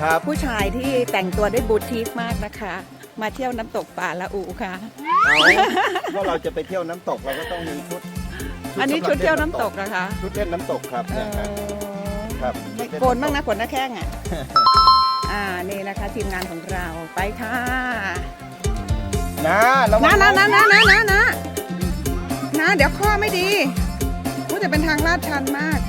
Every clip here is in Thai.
ครับ ผู้ชายที่แต่งตัวด้วยบูติกมากนะคะ มาเที่ยวน้ำตกป่าละอูค่ะ เอาว่าเราจะไปเที่ยวน้ำตกเราก็ต้องมีชุดอันนี้ชุดเที่ยวน้ำตกนะคะชุดเล่นน้ำตกครับเอเนี่ยครับอครับไม่โกนบ้างนะขนหน้าแข้งอะ อ่านี่นะคะทีมงานของเราไปค่ะนะระวันะงนะนะนะนะนะนะนะเดี๋ยวข้อไม่ดีว่าจะเป็นทางลาดชันมาก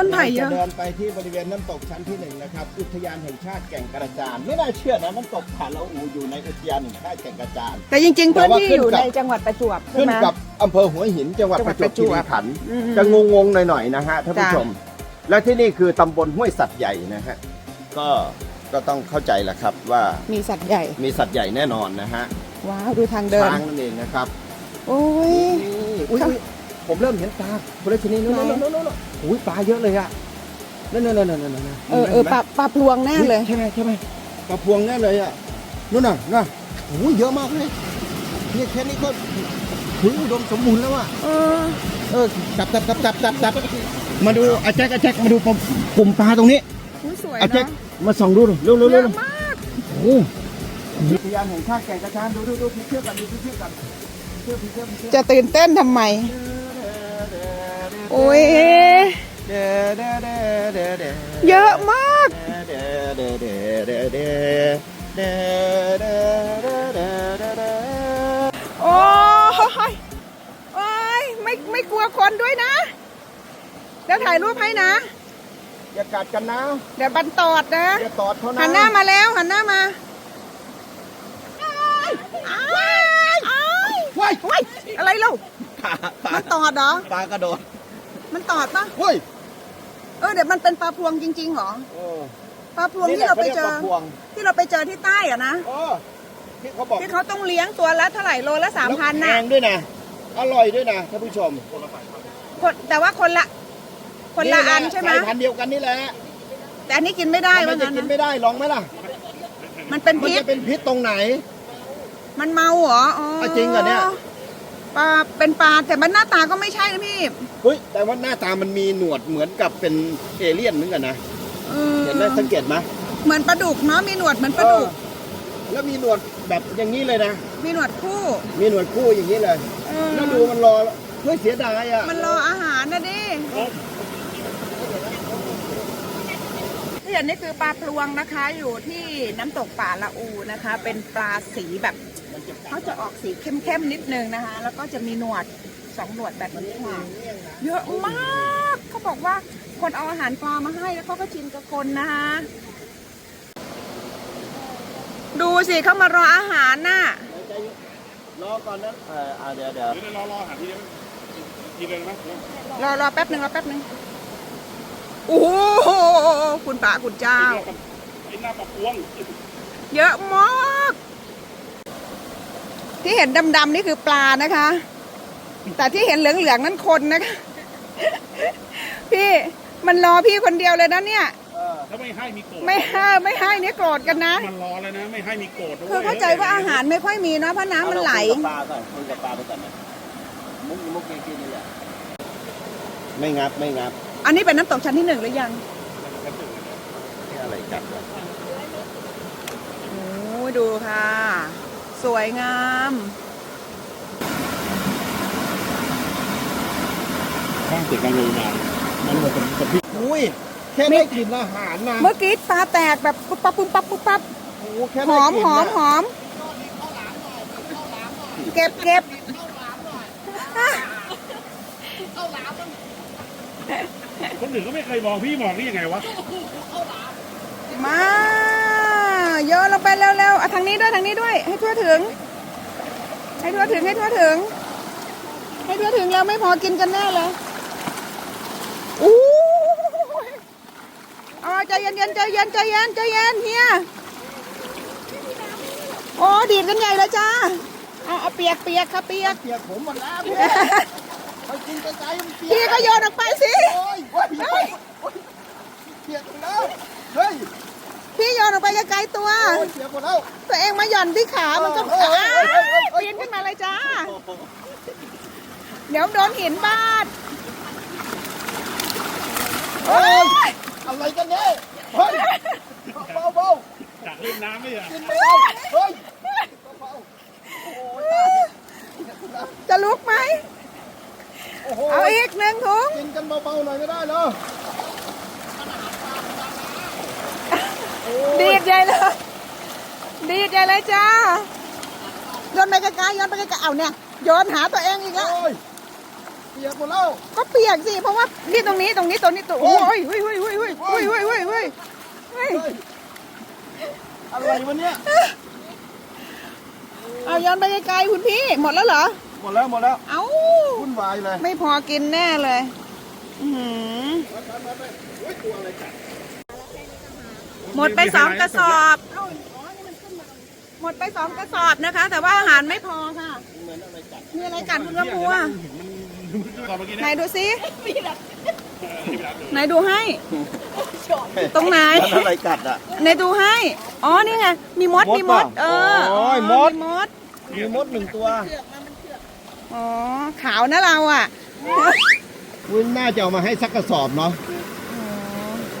ต้นไผ่เยจะอะเดินไปที่บริเวณน้ำตกชั้นที่หนึ่งนะครับ อุทยานแห่งชาติแก่งกระจานไม่น่าเชื่อนะน้ำตกผาละอูอยู่ในอุทยานแห่งชาติแก่งกระจาน แต่จริงๆแต่พื้นว่าที่ขึ้นอยู่กับ ในจังหวัดประจวบใช่ขึ้นไหม กับอำเภอหัวหินจังหวัดจังหปวัดระจวบคีรีขันธ์อืมจะงงๆหน่อยๆนะฮะท่านผู้จ้ะ ชม และที่นี่คือตำบลห้วยสัตว์ใหญ่นะฮะก็ก็ต้องเข้าใจแหละครับว่ามีสัตว์ใหญ่ มีสัตว์ใหญ่แน่นอนนะฮะว้าว ดูทางเดิน ช้างนั่นเองนะครับโอ้ย นี่อุ้ยค่ะอุ๊ย ผมเริ่มเห็นปลาคุณเลชนีนู่นไหนนู่นนู่นนู่นอุ้ยปลาเยอะเลยอะนั่นนั่นนั่นนั่นนั่นนั่นเออเออปลาปลาพลวงแน่เลยใช่ไหมใช่ไหมปลาพวงแน่เลยอะนู่นน่ะน่ะโอ้ยเยอะมากเลยนี่แค่นี้ก็ถึงอุดมสมบูรณ์แล้วอะเออเออจับจับจับจับจับจับมาดูอาแจ็คอาแจ็คมาดูปลากลุ่มปลาตรงนี้อุ๊ยสวยอาแจ็คเนาะมาส่องดูหน่อยเร็วเร็วเยเร็วอะมากโอ้โหอุทยานแห่งชาติแก่งกระจานดูดูดูผีเชื่อกันดูผีเชื่อกันเชื่อผีเชื่อผีเชื่อจะตื่นเต้นทำไม โอ้ยเยอะมากโอ้ยโอ้ยไม่ไม่กลัวคนด้วยนะ เด้วถ่ายรูปให้นะ อย่ากัดกันนะ เดี๋ยวบันตอดนะ อย่าตอดเขานะ หันหน้ามาแล้ว หันหน้ามาว้ายว้ายอะไรลูกมันตอดเหรอปลากระโดด มันตอดปะเฮ้ยเออเดี๋ยวมันเป็นปลาพวงจริงๆเหรอเออ ปลาพวงที่เราไปเจอนี่แหละขรียกปลาพวง ที่เราไปเจอที่ใต้อะนะเออที่เขาบอกที่เขาต้องเลี้ยงตัวละเท่าไหร่โลละสามพันแล้วน่ะแพงด้วยนะ อร่อยด้วยนะท่านผู้ชมคนแต่ว่าคนละ คนละอันใช่ไหมสายพันธุ์เดียวกันนี่แหละแต่อันนี้กินไม่ได้มัว่านจะงั้นกินนะไม่ได้ลองไหมล่ะ มันเป็นมันพิษจะเป็นพิษตรงไหน มันเมาเหรออ๋ออะจริงเหรอเนี่ย ปลาเป็นปลาแต่มันหน้าตาก็ไม่ใช่นะพี่เฮ้ยแต่ว่าหน้าตามันมีหนวดเหมือนกับเป็นเอเลี่ยนเหมือนกันนะออเห็นไหมสังเกตไหมเหมือนปลาดุกเนาะมีหนวดเหมือนปลาดุกเออแล้วมีหนวดแบบอย่างนี้เลยนะ มีหนวดคู่ มีหนวดคู่อย่างนี้เลยเออแล้วดูมันรอเฮ้ยเสียดายอะ มันรออาหารนะดิที่เห็นนี่คือปลาพลวงนะคะ อยู่ที่น้ำตกป่าละอูนะคะ เป็นปลาสีแบบ เขาจะออกสีเข้มๆนิดนึงนะคะ แล้วก็จะมีหนวดสองหนวดแบบนี้ค่ะ เยอะมากเขาบอกว่าคนเอาอาหารปลามาให้แล้วเขาก็ชิมกับคนนะคะดูสิเขามารออาหารน่ะรอก่อนนะเอออะเดี๋ยวเดี๋ยวเดี๋ยวรอรอหาทีเดียวทีเดียวนะรอรอแป๊บหนึ่งรอแป๊บหนึ่งโอ้โหคุณพระคุณเจ้าไอ้หน้าปลาพวง เยอะมาก ที่เห็นดำๆนี่คือปลานะคะ แต่ที่เห็นเหลืองๆนั่นคนนะคะ พี่มันรอพี่คนเดียวเลยนะเนี่ยเออถ้าไม่ให้มีโกรธไม่ให้ไม่ให้เนี่ยโกรธกันนะ มันรอแล้วนะ ไม่ให้มีโกรธด้วยคือเข้าใจว่าอาหารไม่ค่อยมีเนอะเพราะน้ำมันไหล เอาคุยกับปลาก่อนคุยกับปลาไปก่อนนะมุกมุกเกินนี่แหละไม่งับไม่งับอันนี้เป็นน้ำตกชั้นที่หนึ่งหรือยังนี่อะไรกัดวะโอ้ยดูค่ะ สวยงาม ข้างติดกันเลยนานมันหมดกับพี่อุ้ย แค่ได้กินอาหารนะเมื่อกี้ปลาแตกแบบปุ๊บปั๊บปุ๊บปั๊บปุ๊บปั๊บโอ้โหแค่หได้อมกินหอมนะหอม เก็บเก็บคนอื่นก็ไม่เคยมองพี่มองนี่ยังไงวะ มา โยนลงไปเร็วๆอะทางนี้ด้วยทางนี้ด้วย ให้ทั่วถึง ให้ทั่วถึงให้ทั่วถึง ให้ทั่วถึงแล้วไม่พอกินกันแน่เลยอู้ยเอาใจเย็นๆใจเย็นใจเย็นใจเย็นเฮียโอ้ดีดกันใหญ่เลยจ้าเอาเอาเปียกเปียกค่ะเปียกเปียกผมหมดแล้วไปกินไกลมันเปียกพี่ก็โยนออกไปสิโอ้ยโอ้ยโอ้ยปียกหมดแล้วเฮ้ย พี่โยนออกไปไกลๆตัว โอ้ยเปียกหมดแล้ว ตัวเองมาหย่อนที่ขา มันก็เออเออเออเออเออ ปีนขึ้นมาเลยจ้า เดี๋ยวโดนหินบาดเฮ้ยอะไรกันเนี่ยเฮ้ยเบาเบาจากเล่นน้ำไม่เหรอ ๆกินไม่เอาเฮ้ยเบาๆโอ้ยจะลุกไหม โอ้โหเอาอีกหนึ่งถุงกินกันเบาๆหน่อยไม่ได้เหรอโอ้ย ดีดใหญ่เลย ดีดใหญ่เลยจ้าโยนไปไกลๆโยนไปไกลๆเอาเนี่ยโยนหาตัวเองอีกแล้ว โอ้ยเปียกหมดแล้ว ก็เปียกสิเพราะว่านี่ตรงนี้ตรงนี้ตรงนี้ตัวโอ้ยเฮ้ยเฮ้ยเฮ้ยเฮ้ยเฮ้ยเฮ้ยเฮ้ยเฮ้ยเฮ้ยเฮ้ยอะไรวะเนี่ยเอาโยนไปไกลๆคุณพี่หมดแล้วเหรอ หมดแล้วหมดแล้ว เอ้าวุ่นวายเลย ไม่พอกินแน่เลย อื้อ หือหมดไปสองกระสอบ หมดไปสองกระสอบนะคะ แต่ว่าอาหารไม่พอค่ะมีอะไรกัดคุณกระมัวตอนเมื่อกี้ไหนเนี่ยดูซิที่ไปรับเลยไหนดูให้ ตรงไหนมันอะไรกัดอะไหนดูให้ อ๋อนี่ไงมีมดมดมีมดเปล่าเออโอ้ยมดมีมดมีมดหนึ่งตัวอ๋อขาวนะเราอะคุณน่าจะเอามาให้สักกระสอบเนาะ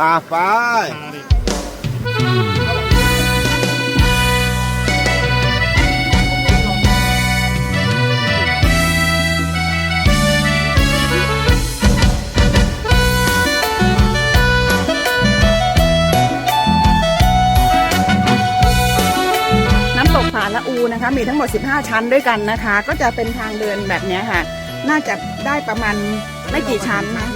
อ่าไปตาดิ น้ำตกผาละอูนะคะ มีทั้งหมด 15 ชั้นด้วยกันนะคะ ก็จะเป็นทางเดินแบบเนี้ยค่ะ น่าจะได้ประมาณไม่กี่ชั้นนะ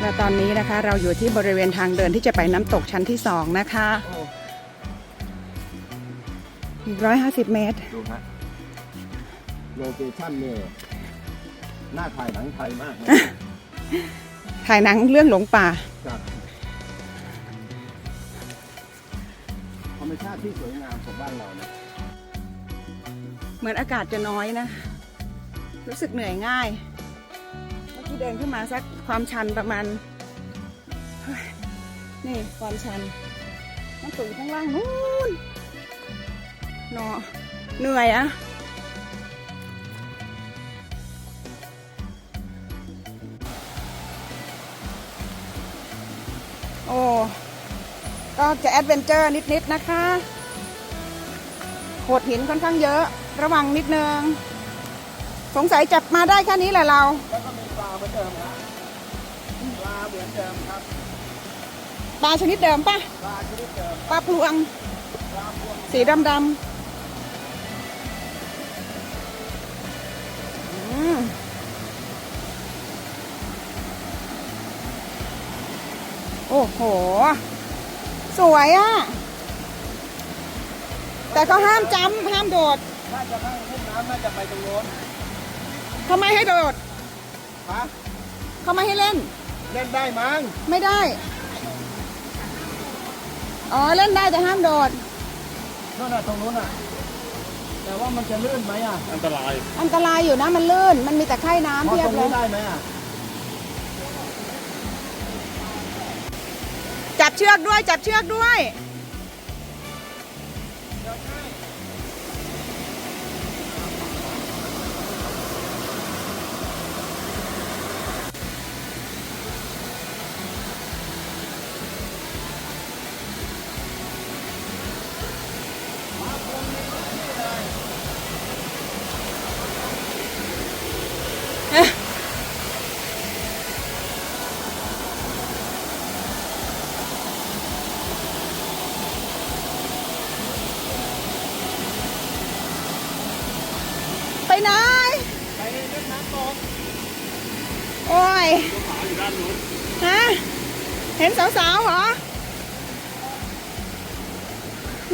และตอนนี้นะคะเราอยู่ที่บริเวณทางเดินที่จะไปน้ำตกชั้นที่สองนะคะอีก150เมตร ดูฮะโลเคชั่นเนี่ยหน้าถ่ายหนังไทยมากนะถ่ายหนังเรื่องหลงป่าจากธรรมชาติที่สวยงามของบ้านเรานะเหมือนอากาศจะน้อยนะ รู้สึกเหนื่อยง่าย เมื่เดินขึ้นมาสักความชันประมาณ นี่ความชันน้ำตกข้างล่างนู้นเนอะเหนื่อยอะโอ้ก็จะแอดเวนเจอร์นิด ๆ นะคะ โขดหินค่อนข้างเยอะ ระวังนิดนึง สงสัยจับมาได้แค่นี้แหละเรา แล้วก็มีปลาเหมือนเดิมนะปลาเหมือนเดิมครับปลาชนิดเดิมปะปลาชนิดเดิมปลาพลวงสีดำดำอืมโอ้โห สวยอะ่ะ แต่ก็ห้ามจำห้ามโดด น่าจะข้างเล่นน้ำน่าจะไปตรงโน้นเขาไม่ให้โดด ฮะเขาไม่ให้เล่น เล่นได้มั้งไม่ได้ อ๋อเล่นได้แต่ห้ามโดด นั่นน่ะตรงนู้นน่ะ แต่ว่ามันจะลื่นไหมอะอันตรายอันตรายอยู่นะมันลื่น มันมีแต่ไข้น้ำพอเพียตบรงเลนี้ย ได้ไหมอะจับเชือกด้วย จับเชือกด้วย โอ้ยขาอยู่ด้านนู้นฮะเห็นสาวๆเหรอ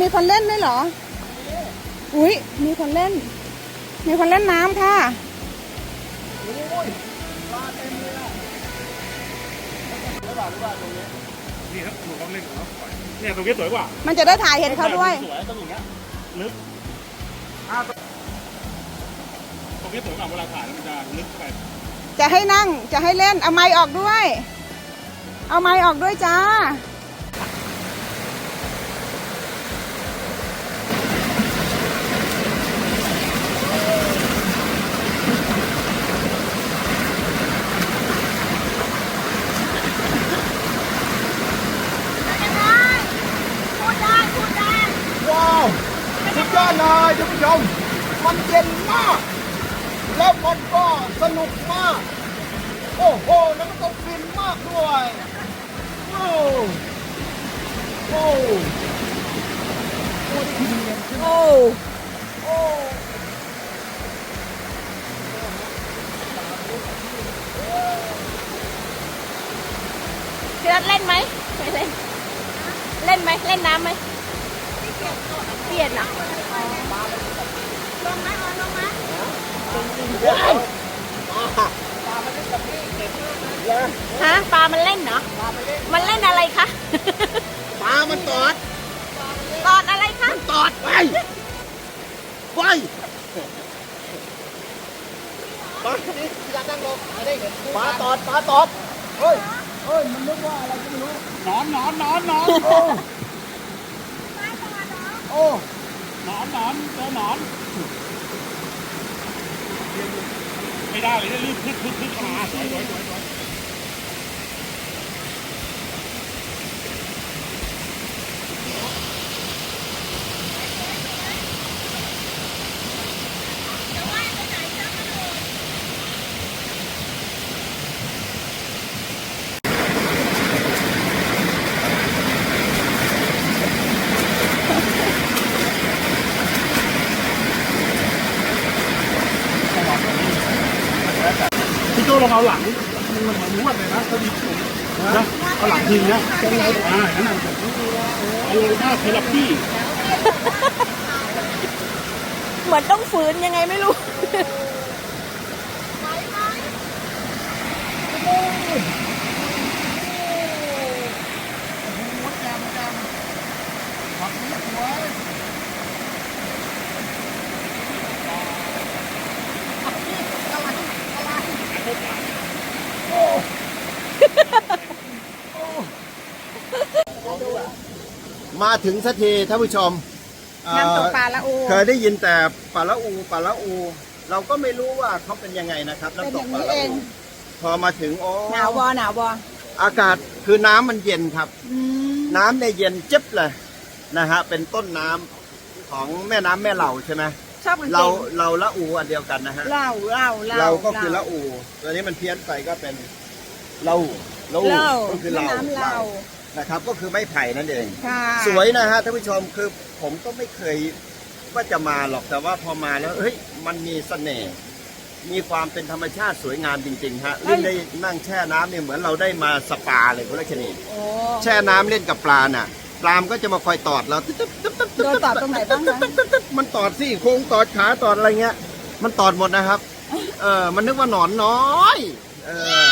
มีคนเล่นด้วยเหรอ อุ้ยมีคนเล่น มีคนเล่นน้ำค่ะโอ้ยปลาเต็มเลยอะหรือเปล่าหรือเปล่าตรงนี้นี่ครับหนูต้องเล่นของเขาปล่อยเนี่ยตรงนี้สวยกว่า มันจะได้ถ่ายเห็นเขาด้วย สวยต้องอย่างเงี้ยลึก ตรงนี้สวยกว่าเวลาถ่ายแล้วมันจะลึกเข้าไปจะให้นั่งจะให้เล่นเอาไม้ออกด้วยเเอาไม้ออกด้วยจ้าว้าวสุดยอดเลยท่านผู้ชมมันเย็นมาก แล้วมันก็สนุกมาก โอ้โห แล้วมันก็ฟินมากด้วยโอ้โอ้โอ้โอ้พี่รัฐเล่นไหมไม่เล่น เล่นไหมเล่นน้ำไหมเปลี่ยนเฮะปลา มันเล่นเหรอมันเล่นอะไรคะปลา มันตอด ตอนอะไรคะ ตอดไปไปปลานี่อย่านั่งลงปลาตอด ปลาตอด เฮ้ย เฮ้ย มันนึกว่าอะไรก็ไม่รู้หนอนหนอนหนอนหนอนโอ้โอ้หนอนหนอนเจอหนอน ไม่ได้เลยรีบพึ่งพึ่งพึ่งมาสวยสวยสวย สวยพี่โจ้ลองเอาหลังมันเหมือนนวดเลยนะเขาดีนะเอาหลังทิ้งนะอ่านั่นน่ะเอาหน้าเทเลปี้เหมือนต้องฝืนยังไงไม่รู้ มาถึงสักทีท่านผู้ชมเอ่อน้ำตกปลาละอู เคยได้ยินแต่ปลาละอูปลาละอู เราก็ไม่รู้ว่าเขาเป็นยังไงนะครับเป็นน้ำตอกย่างปลานี้ละเอง อูพอมาถึงโอ้หนาววอหนาววออากาศคือน้ำมันเย็นครับ อืมน้ำในยเย็นจึ๊บเลยนะฮะเป็นต้นน้ำของแม่น้ำแม่เหล่าใช่ไหมชอบกางเกเรางเราละอูอันเดียวกันนะฮะ เหล่าเหล่าเหล่า เราก็คือละอู ตัวนี้มันเพี้ยนไปก็เป็นเล่าละอูเหล่าก็คือแม่เราน้ำเหล่า นะครับ ก็คือไม้ไผ่นั่นเอง ค่ะสวยนะฮะท่านผู้ชมคือผมก็ไม่เคยว่าจะมาหรอกแต่ว่าพอมาแล้วเฮ้ยมันมีเสน่ห์มีความเป็นธรรมชาติสวยงามจริงๆฮะยิ่งได้นั่งแช่น้ำเนี่ยเหมือนเราได้มาสปาเลยคุณลักษณีโอ้แช่น้ำเล่นกับปลาน่ะ ปลามนก็จะมาคอยตอดเราตึ๊บตึ๊บตึ๊บตึ๊บโดนตอดตรงไหนบ้างคะมันตอดซี่โครงตอดขาตอดอะไรเงี้ย มันตอดหมดนะครับ เออมันนึกว่าหนอนน้อย เออ